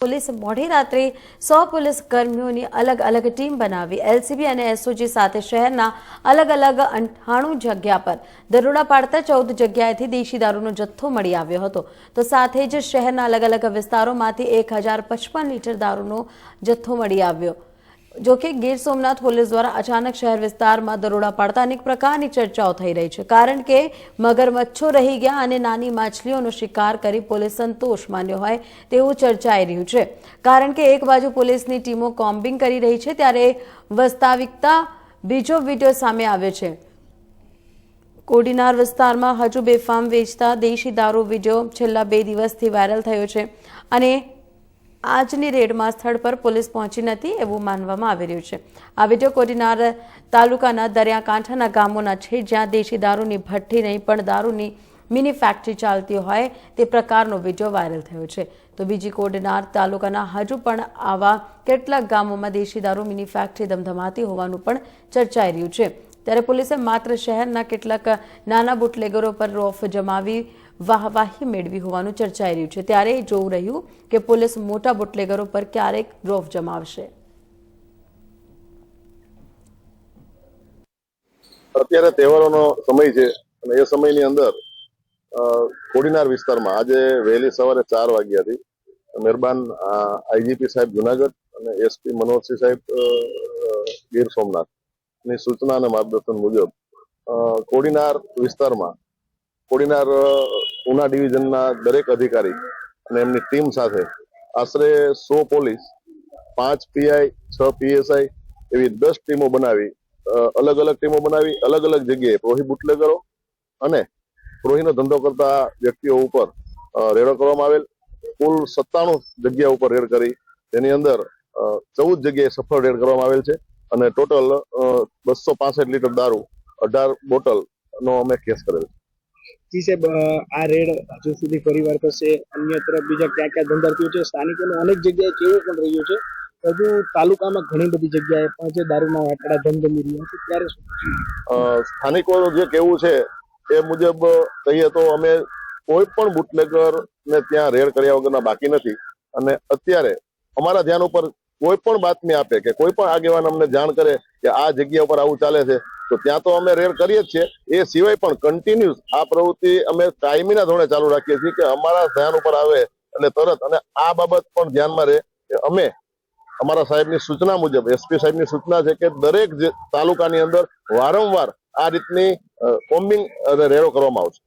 Police મોડી રાત્રે સો police કર્મીઓની અલગ અલગ ટીમ બનાવી એલસીબી અને એસઓજી સાથે શહેરના અલગ અલગ અંઠાણું જગ્યા પર દરોડા પાડતા ચૌદ જગ્યાએથી દેશી દારૂનો જથ્થો મળી આવ્યો હતો. તો સાથે જ શહેરના અલગ અલગ વિસ્તારોમાંથી એક હજાર પચપન લીટર દારૂનો જથ્થો મળી આવ્યો. જોકે ગીર સોમનાથ પોલીસ દ્વારા અચાનક શહેર વિસ્તારમાં દરોડા પાડતા અનેક પ્રકારની ચર્ચાઓ થઈ રહી છે. કારણ કે મગરમચ્છો રહી ગયા અને નાની માછલીઓનો શિકાર કરી પોલીસ સંતોષ માન્યો હોય તેવું ચર્ચાઈ રહ્યું છે. કારણ કે એક બાજુ પોલીસની ટીમો કોમ્બિંગ કરી રહી છે, ત્યારે વાસ્તવિકતા બીજો વીડિયો સામે આવ્યો છે. કોડીનાર વિસ્તારમાં હજુ બેફામ વેચતા દેશી દારૂ વીડિયો છેલ્લા બે દિવસથી વાયરલ થયો છે અને આજની રેડમાં સ્થળ પર પોલીસ પહોંચી નથી એવું માનવામાં આવી રહ્યું છે. આ વીડિયો કોડીનાર તાલુકાના દરિયાકાંઠાના ગામોના છે, જ્યાં દેશી દારૂની ભઠ્ઠી નહીં, પણ દારૂની મિની ફેક્ટરી ચાલતી હોય તે પ્રકારનો વીડિયો વાયરલ થયો છે. તો બીજી કોડનાર તાલુકાના હજુ પણ આવા કેટલાક ગામોમાં દેશી દારૂ મિની ફેક્ટરી ધમધમાતી હોવાનું પણ ચર્ચાઈ રહ્યું છે. ત્યારે પોલીસે માત્ર શહેરના કેટલાક નાના બુટલેગરો પર રોફ જમાવી વાહવાહી મેળવી હોવાનું ચર્ચાઈ રહ્યું છે. ત્યારે જોવું રહ્યું કે પોલીસ મોટા બુટલેગરો પર ક્યારેક રોફ જમાવશે. અત્યારે તહેવારોનો સમય છે અને એ સમયની અંદર કોડીનાર વિસ્તારમાં આજે વહેલી સવારે ચાર વાગ્યાથી મહેરબાન આઈજીપી સાહેબ જુનાગઢ અને એસપી મનોહરસિંહ સાહેબ ગીર સોમનાથ ની સૂચના અને માર્ગદર્શન મુજબ કોડીનાર વિસ્તારમાં, કોડીનાર ઉના ડિવિઝનના દરેક અધિકારી અને એમની ટીમ સાથે આશરે સો પોલીસ, પાંચ પીઆઈ, છ પીએસઆઈ એવી દસ ટીમો બનાવી અલગ અલગ ટીમો બનાવી અલગ અલગ જગ્યાએ પ્રોહી બુટલેગરો અને પ્રોહીનો ધંધો કરતા વ્યક્તિઓ ઉપર રેડો કરવામાં આવેલ. કુલ સત્તાણું જગ્યા ઉપર રેડ કરી તેની અંદર ચૌદ જગ્યાએ સફળ રેડ કરવામાં આવેલ છે. અને ટોટલ બસો પાસઠ લીટર દારૂ અઢાર બોટલ નો અમે કેસ કરેલ છે. જી સાહેબ આ રેડ હજુ સુધી ફરીવાર થશે અન્ય તરફ બીજા ક્યાં ક્યાં ધંધાર્થીઓ છે? સ્થાનિકોને અનેક જગ્યાએ કેવું પણ રહ્યું છે? હજુ તાલુકામાં ઘણી બધી જગ્યાએ પણ છે દારૂના વાટડા ધમધમી રહ્યા છે ત્યારે શું? સ્થાનિકોનું જે કેવું છે એ મુજબ કહીએ તો અમે કોઈ પણ બુટલેગર ને ત્યાં રેડ કર્યા વગરના બાકી નથી. અને અત્યારે અમારા ધ્યાન ઉપર કોઈ પણ બાતમી આપે કે કોઈ પણ આગેવાન અમને જાણ કરે કે આ જગ્યા ઉપર આવું ચાલે છે, તો ત્યાં તો અમે રેડ કરીએ જ છીએ. એ સિવાય પણ કન્ટિન્યુઅસ આ પ્રવૃત્તિ અમે ટાઈમીના ધોરણે ચાલુ રાખીએ છીએ કે અમારા ધ્યાન ઉપર આવે અને તરત અને આ બાબત પણ ધ્યાનમાં રહે કે અમે અમારા સાહેબની સૂચના મુજબ એસપી સાહેબની સૂચના છે કે દરેક તાલુકાની અંદર વારંવાર આ રીતની કોમ્બિંગ અને રેડો કરવામાં આવશે.